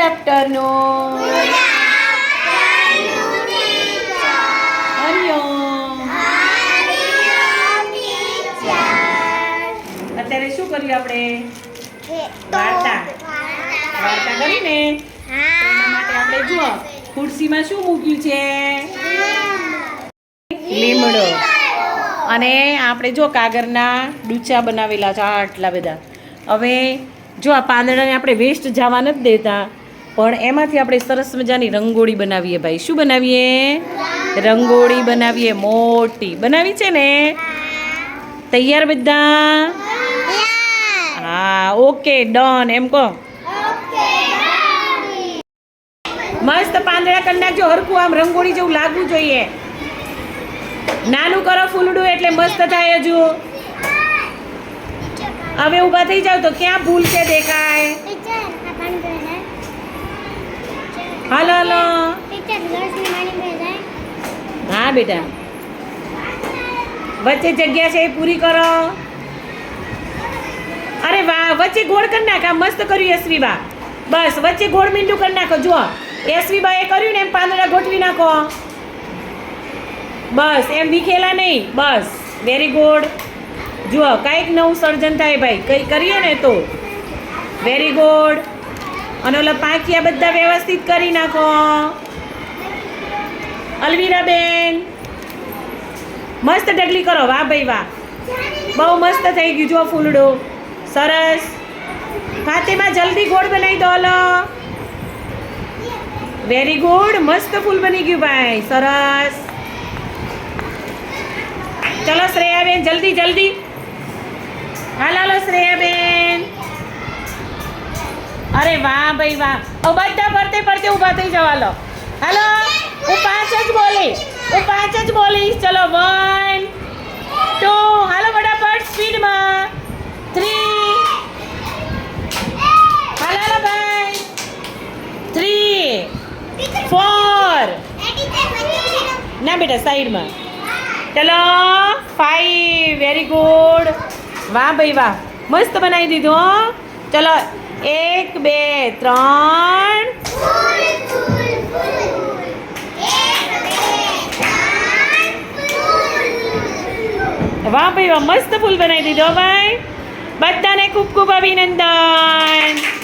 Afternoon Hariom અત્યારે શું કર્યું આપણે? વાર્તા. વાર્તા. કરીને એના માટે આપણે જુઓ ખુરશીમાં શું મૂક્યું છે? લીમડો. અને આપણે જો કાગળના ડૂચા બનાવેલા છે આટલા બધા. હવે જો આ પાંદડાને આપણે વેસ્ટ જવા નથી દેતા પણ એમાંથી આપણે સરસ મજાની રંગોળી બનાવીએ ભાઈ. શું બનાવીએ? રંગોળી બનાવીએ, મોટી. બનાવી છે ને? તૈયાર બધા? હા, ઓકે, ડન. એમ કહો. મસ્ત પાંદડા કરી નાખજો. હરખું આમ રંગોળી જેવું લાગવું જોઈએ. નાનું કરો ફૂલડું એટલે મસ્ત થાય હજુ. હવે ઊભા થઈ જાવ તો ક્યાં ભૂલ છે દેખાય? હાલો હાલો. હા બેટા. વચ્ચે જગ્યા છે એ પૂરી કરો. અરે વાહ વચ્ચે ગોળ કરી નાખ આ મસ્ત કર્યું યશવીબા. બસ વચ્ચે ગોળ મીંડું કરી નાખો જુઓ. યશવીબા એ કર્યું ને એમ પાંદડા ગોઠવી નાખો. બસ એમ વિખેલા નહીં. બસ વેરી ગુડ જુઓ કાંઈક નવું સર્જન થાય ભાઈ. કંઈ કરીએ ને તો. વેરી ગુડ અને ઓલા પાંખિયા બધા વ્યવસ્થિત કરી નાખો. અલવીરા બેન. મસ્ત ઢગલી કરો. વાહ ભાઈ વાહ. બહુ મસ્ત થઈ ગયું જો ફૂલડું. સરસ. ફાતેમાં, જલ્દી ગોળ બનાવી દો લો વેરી ગુડ મસ્ત ફૂલ બની ગયું ભાઈ. સરસ. ચલો શ્રેયાબેન જલ્દી જલ્દી. હાલ, હાલો શ્રેયાબેન અરે વાહ ભાઈ વાહ. હવે બધા ફરતે ફરતે ઊભા થઈ જવા લો. હાલો, હું પાંચ જ બોલીશ હું પાંચ જ બોલીશ. ચલો વન ટુ હાલો ફટાફટ સ્પીડમાં થ્રી હાલો હાલો ભાઈ. થ્રી ફોર ના બેટા સાઈડમાં ચલો ફાઈવ વેરી ગુડ વાહ ભાઈ વાહ. મસ્ત બનાવી દીધું ચલો એક, બે, ત્રણ. વાહ ભાઈ, વાહ, મસ્ત ફૂલ બનાવી દીધો ભાઈ. બધાને ખૂબ ખૂબ અભિનંદન.